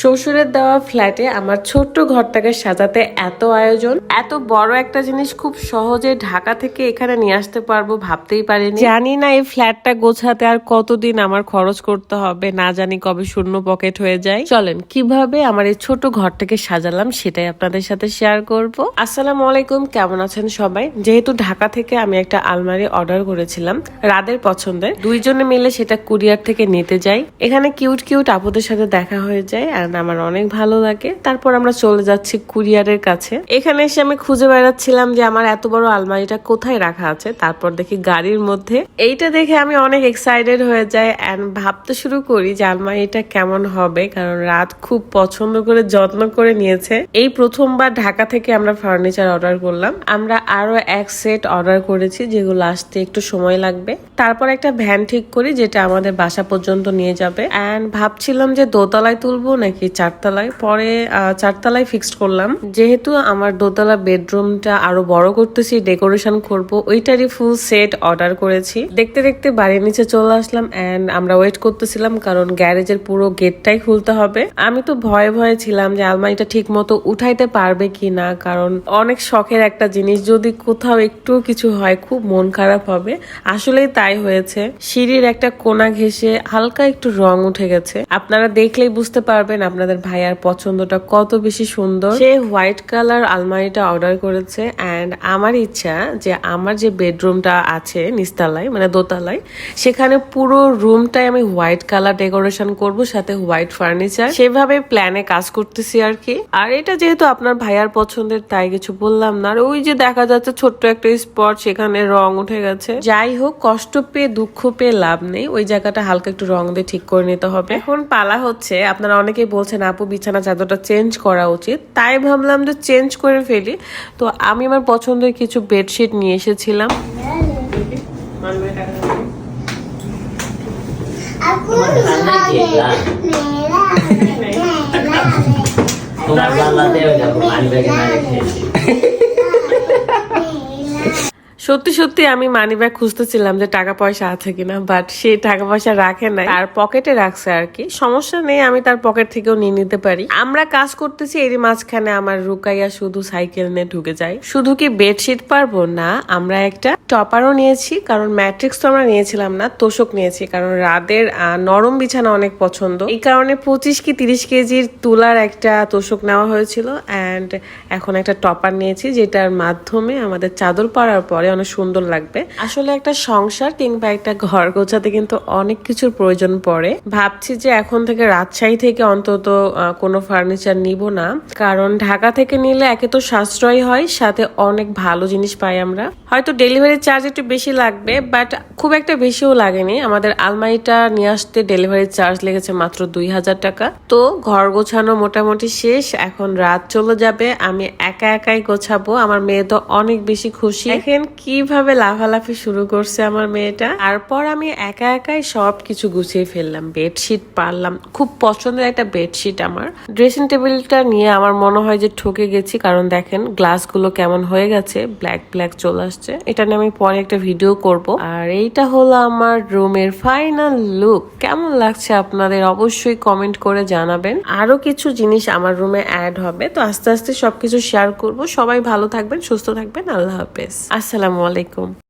শ্বশুরের দেওয়া ফ্ল্যাটে আমার ছোট্ট ঘরটাকে সাজাতে এত আয়োজন, এত বড় একটা জিনিস খুব সহজে ঢাকা থেকে এখানে নিয়ে আসতে পারব ভাবতেই পারিনি। জানি না এই ফ্ল্যাটটা গোছাতে আর কতদিন আমার খরচ করতে হবে, না জানি কবে শূন্য পকেট হয়ে যায়। চলেন, কীভাবে আমার এই ছোট ঘরটাকে সাজালাম সেটাই আপনাদের সাথে শেয়ার করব। আসসালামু আলাইকুম, কেমন আছেন সবাই? যেহেতু ঢাকা থেকে আমি একটা আলমারি অর্ডার করেছিলাম, রাদের পছন্দের। দুইজনে মিলে সেটা কুরিয়ার থেকে নিতে যাই। এখানে কিউট কিউট আপুদের সাথে দেখা হয়ে যায় আর আমার অনেক ভালো লাগে। তারপর আমরা চলে যাচ্ছি কুরিয়ারের কাছে। এখানে এসে আমি খুঁজে বেড়াচ্ছিলাম যে আমার এত বড় আলমারিটা কোথায় রাখা আছে। তারপর দেখি গাড়ির মধ্যে। এইটা দেখে আমি অনেক এক্সাইটেড হয়ে যাই অ্যান্ড ভাবতে শুরু করি যে আলমারিটা কেমন হবে, কারণ রাত খুব পছন্দ করে যত্ন করে নিয়েছে। এই প্রথমবার ঢাকা থেকে আমরা ফার্নিচার অর্ডার করলাম। আমরা আরও এক সেট অর্ডার করেছি যেগুলো আসতে একটু সময় লাগবে। তারপর একটা ভ্যান ঠিক করি, যেটা আমাদের বাসা পর্যন্ত নিয়ে যাবে। অ্যান্ড ভাবছিলাম যে দোতলায় তুলবো নাকি চারতলায়? পরে চারতলায় ফিক্সড করলাম। যেহেতু আমার দোতলা বেডরুমটা আরও বড় করতেছি ডেকোরেশন করব, ওইটারই ফুল সেট অর্ডার করেছি। দেখতে দেখতে বাড়ির নিচে চলে আসলাম অ্যান্ড আমরা ওয়েট করতেছিলাম কারণ গ্যারেজের পুরো গেটটাই খুলতে হবে। আমি তো ভয়ে ভয়ে ছিলাম যে আলমারিটা ঠিক মতো উঠাইতে পারবে কি না কারণ অনেক শখের একটা জিনিস, যদি কোথাও একটু কিছু হয়, খুব মন খারাপ হবে। আসলেই তাই হয়েছে। সিঁড়ির একটা কোনা ঘেসে হালকা একটু রং উঠে গেছে। আপনারা দেখলেই বুঝতে পারবেন আপনাদের ভাইয়ার পছন্দটা কত বেশি সুন্দর। সে হোয়াইট কালার আলমারিটা অর্ডার করেছে অ্যান্ড আমার ইচ্ছা যে আমার যে বেডরুমটা আছে নিচতলায় মানে দোতলায়, সেখানে পুরো রুমটাই আমি হোয়াইট কালার ডেকোরেশন করব, সাথে হোয়াইট ফার্নিচার। সেভাবে প্ল্যানে কাজ করতেছি আর কি। আর এটা যেহেতু আপনার ভাইয়ার পছন্দের, তাই কিছু বললাম না। আর ওই যে দেখা যাচ্ছে ছোট্ট একটা স্পট, সেখানে রং উঠে গেছে। যাই হোক, কষ্ট পেয়ে, দুঃখ পেয়ে লাভ নেই। ওই জায়গাটা হালকা একটু রং দিয়ে ঠিক করে নিতে হবে। এখন পালা হচ্ছে, আপনারা অনেকেই বলছেন আপু বিছানা চাদরটা চেঞ্জ করা উচিত। তাই ভাবলাম যে চেঞ্জ করে ফেলি। তো আমি আমার পছন্দের কিছু বেডশিট নিয়ে এসেছিলাম। তোমার পাল্লাতে ওই দেখো মানি ব্যাগে না রেখে এসেছি। সত্যি সত্যি আমি মানি ব্যাগ খুঁজতেছিলাম যে টাকা পয়সা আছে কিনা বাট সে টাকা পয়সা রাখে নাই। আর পকেটে রাখছে আর কি। সমস্যা নেই, আমি তার পকেট থেকেও নিয়ে নিতে পারি। আমরা কাজ করতেছি, এরই মাঝখানে আমার রুকাইয়া শুধু সাইকেল নিয়ে ঢুকে যায়। শুধু কি বেডশিট পারব? না, আমরা একটা টপারও নিয়েছি, কারণ ম্যাট্রিক্স তো আমরা নিয়েছিলাম না, তোষক নিয়েছি, কারণ রাদের নরম বিছানা অনেক পছন্দ। এই কারণে পঁচিশ কি তিরিশ কেজির তুলার একটা তোষক নেওয়া হয়েছিল অ্যান্ড এখন একটা টপার নিয়েছি, যেটার মাধ্যমে আমাদের চাদর পরার পরে অনেক সুন্দর লাগবে। আসলে একটা সংসার কিংবা একটা ঘর গোছাতে কিন্তু অনেক কিছুর প্রয়োজন পড়ে। ভাবছি যে এখন থেকে রাজশাহী থেকে অন্তত কোনো ফার্নিচার নিব না, কারণ ঢাকা থেকে নিলে একে তো সাশ্রয় হয়, সাথে অনেক ভালো জিনিস পাই আমরা। হয়তো ডেলিভারি চার্জ একটু বেশি লাগবে বাট খুব একটা বেশিও লাগেনি। আমাদের আলমারিটা নিয়ে আসতে ডেলিভারি চার্জ লেগেছে মাত্র দুই হাজার টাকা। তো ঘর গোছানো মোটামুটি শেষ, এখন রাত চলে যাবে, আমি একা একাই গোছাবো। আমার মেয়ে তো অনেক বেশি খুশি। দেখেন কীভাবে লাফালাফি শুরু করছে আমার মেয়েটা। তারপর আমি একা একাই সব কিছু গুছিয়ে ফেললাম বেডশিট পারলাম। খুব পছন্দের একটা বেডশিট আমার। ড্রেসিং টেবিলটা নিয়ে আমার মনে হয় যে ঠকে গেছি, কারণ দেখেন গ্লাসগুলো কেমন হয়ে গেছে ব্ল্যাক ব্ল্যাক চলে আসছে। এটা নিয়ে আমি পরে একটা ভিডিও করব। আর এইটা হলো আমার রুমের ফাইনাল লুক কেমন লাগছে আপনাদের অবশ্যই কমেন্ট করে জানাবেন। আরও কিছু জিনিস আমার রুমে অ্যাড হবে। তো আস্তে আস্তে সবকিছু শেয়ার করব। সবাই ভালো থাকবেন, সুস্থ থাকবেন। আল্লাহ হাফেজ। আসসালামু আলাইকুম।